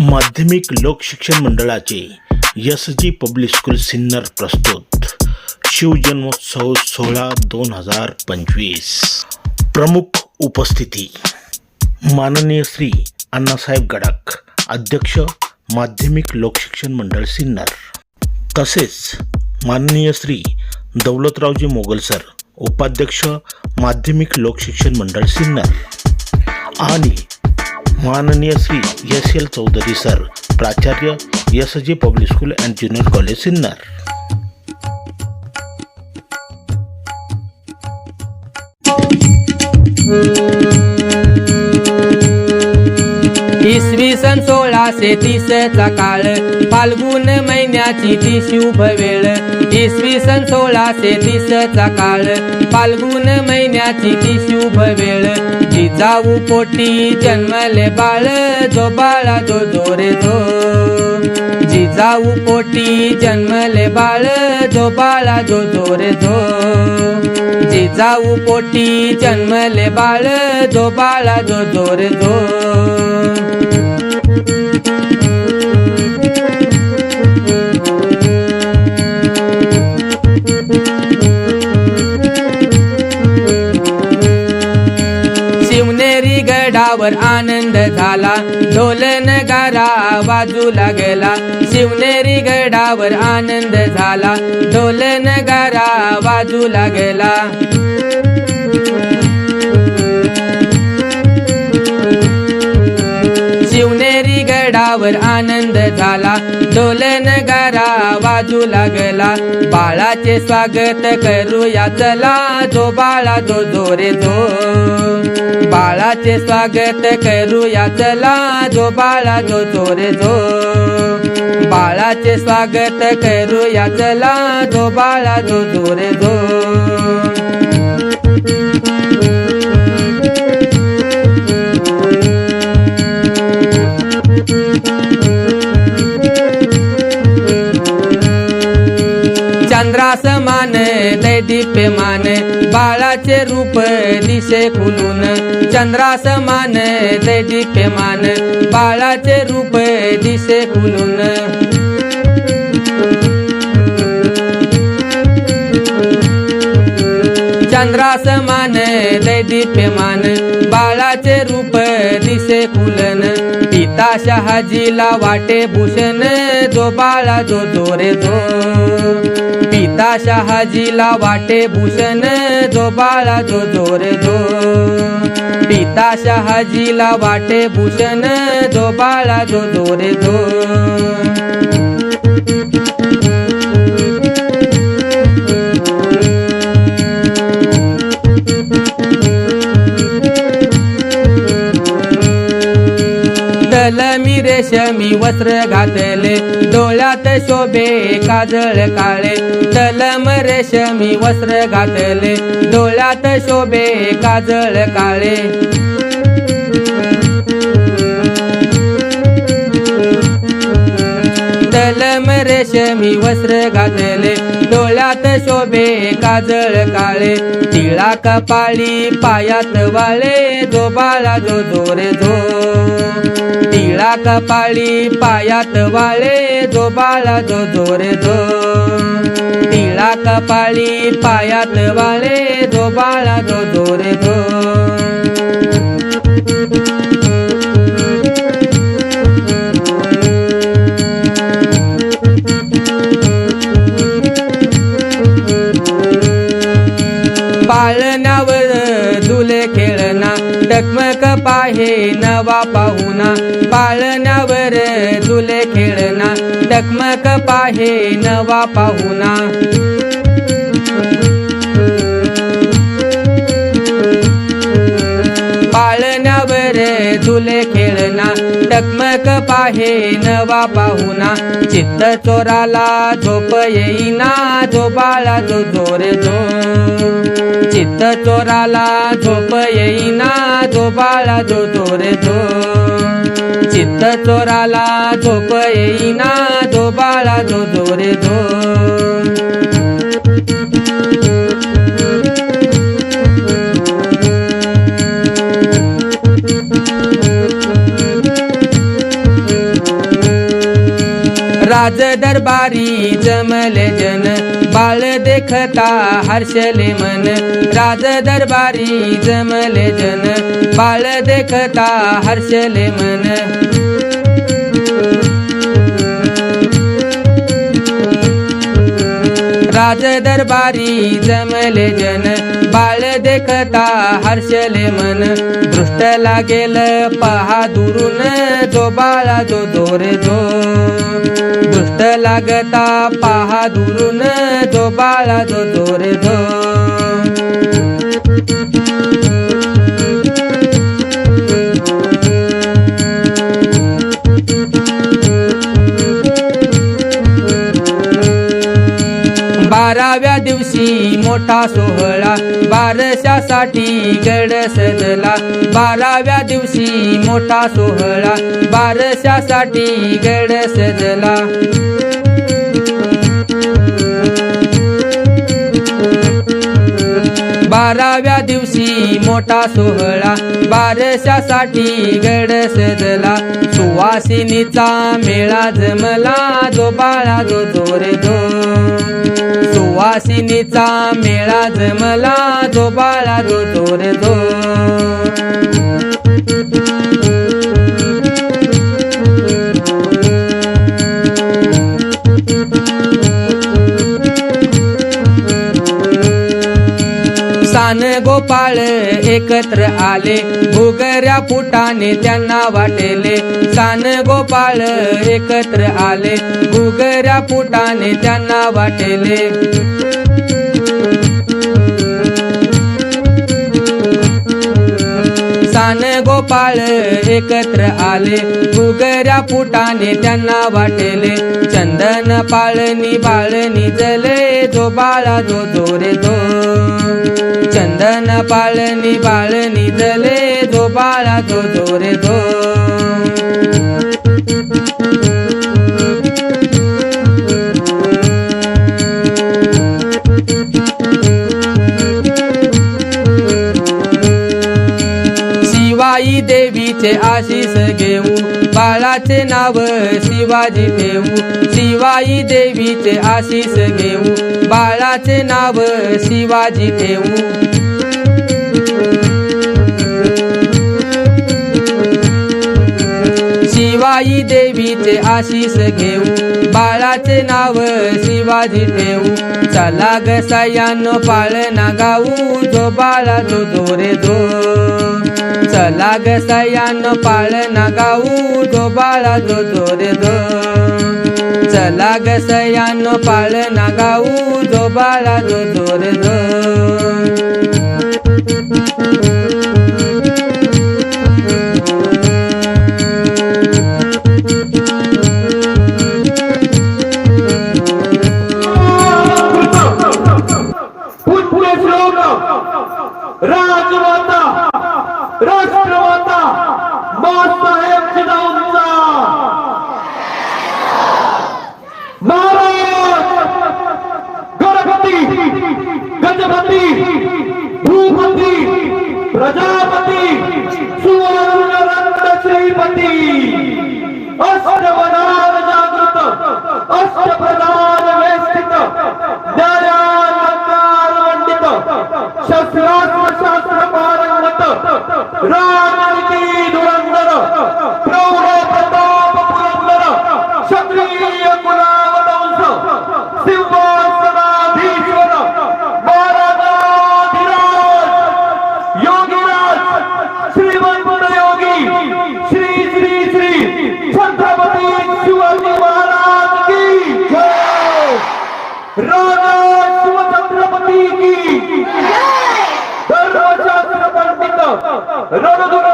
माध्यमिक लोकशिक्षण मंडळाचे S G public school Sinnar प्रस्तुत. शिवजन्मोत्सव सोहळा दोन हजार पंचवीस. प्रमुख उपस्थिती. माननीय श्री अण्णासाहेब गडाख अध्यक्ष माध्यमिक लोकशिक्षण मंडळ सिन्नर. तसेच माननीय श्री दौलतरावजी मोगल सर उपाध्यक्ष माध्यमिक लोकशिक्षण मंडळ सिन्नर. आणि माननीय Shri S L Chaudhari sir प्राचार्य S J public school and junior college Sinnar. thank you इसवी सन सोळाशे तीसचा काळ. फाल्गुन महिन्याची ती शुभ वेळ. इसवी सन सोळाशे तीसचा काळ. फाल्गुन महिन्याची ती शुभ वेळ. जिजाऊ पोटी जन्मले बाळ जो बाळा जो जोरे जो. जिजाऊ पोटी जन्मले बाळ जो बाळा जो जोरे जो. जिजाऊ पोटी जन्मले बाळ जो बाळा जो जो जो. गडावर आनंद झाला. ढोल नगारा वाजू लागला शिवनेरी गडावर आनंद झाला. ढोल नगारा वाजू लागला शिवनेरी आनंद झाला. ढोल गारा वाजू लागला. बाळाचे स्वागत करूया. चला जो बाळा जो जोरे जो. बाळाचे स्वागत करूया. चला जो बाळा जो जोरे जो. बाळाचे स्वागत करूया. चला जो बाळा जो जो रे जो. लय दीप्यमान बाळाचे रूप दिशे खुलून चंद्रासमान लय दीप्यमान बाळाचे रूप दिसे खुलून चंद्रासमान लय दीप्यमान बाळाचे रूप दिसे फुलन. पिता शहाजीला वाटे भूषण जो बाळा जो जो रे जो दादा शहाजीला वाटे भूषण जो बाळा जो जोर जो. पिता शहाजीला वाटे भूषण जो बाळा जो जो रे जो. रेशमी वस्त्र घातले. डोळ्यात शोभे काजळ काळे. तलम रेशमी वस्त्र घातले. डोळ्यात शोभे काजळ काळे. तलम रेशमी वस्त्र घातले. डोळ्यात शोभे काजळ काळे. तिळा कपाळी पायात वाळे जो बाळा जो जो रे जो. तिळा पाळी पायात वाळे जो बाळा जो जोरे जो. तिळात पाळी पायात वाळे जो बाळा जो जोरे जो. पाळण्यावर झुले खेळना टकमक पाहे नवा पाहुणा. आहे नवा पाहुणा. पाळण्यावर झुले खेळना टकमक पाहे नवा पाहुणा. चित्त चोराला झोप येईना जो बाळा जो जोर जो. चित्त चोराला झोप येईना जो बाळा जो जोर जो. चोराला झोप येईना जो बाळा जो जोरे जो राज दरबारी जमले जन बाळ देखता हर्षले मन. राज दरबारी जमले जन बाळ देखता हर्षले मन. राज दरबारी जमले जन बाळ देखता हर्षले मन. दृष्ट लागेल पहा दुरून जो बाळा जो दोर जो. दृष्ट लागता पहा दुरून जो बाळा जो दोरे जो. मोठा सोहळा बारशासाठी गड सजला बाराव्या दिवशी मोठा सोहळा बारशासाठी गड सजला बाराव्या दिवशी मोठा सोहळा बारशासाठी गड सजला सुवासिनीचा मेळा जमला जो बाळा जो जोरे दो सुवासिनीचा मेळा जमला जो बाळा जो जोरे जो गोपाळ एकत्र आले. भुगऱ्या पुटाने त्यांना वाटेले. सान गोपाळ एकत्र आले. भुगऱ्या पुटाने त्यांना वाटेले. सान गोपाळ एकत्र आले. गुगऱ्या फुटाने त्यांना वाटेले. चंदन पाळणी बाळणी जले. जो बाळा जो जोरे जो. चंदन पाळणी बाळणी जले. जो बाळा जो जोरे जो. बाळाचे नाव शिवाजी ठेवू शिवाई देवीचे आशीष घेऊ बाळाचे नाव शिवाजी ठेवू शिवाई देवीचे आशीष घेऊ बाळाचे नाव शिवाजी ठेवू चला ग सयानो पाळणा गाऊ जो बाळा तो दोरे. दो लाग सयान सयानो पाळणा गाऊ जो बाळा जो दोरे जो चला ग सयानो पाळणा गाऊ जो बाळा जो दोरे जो রণদুর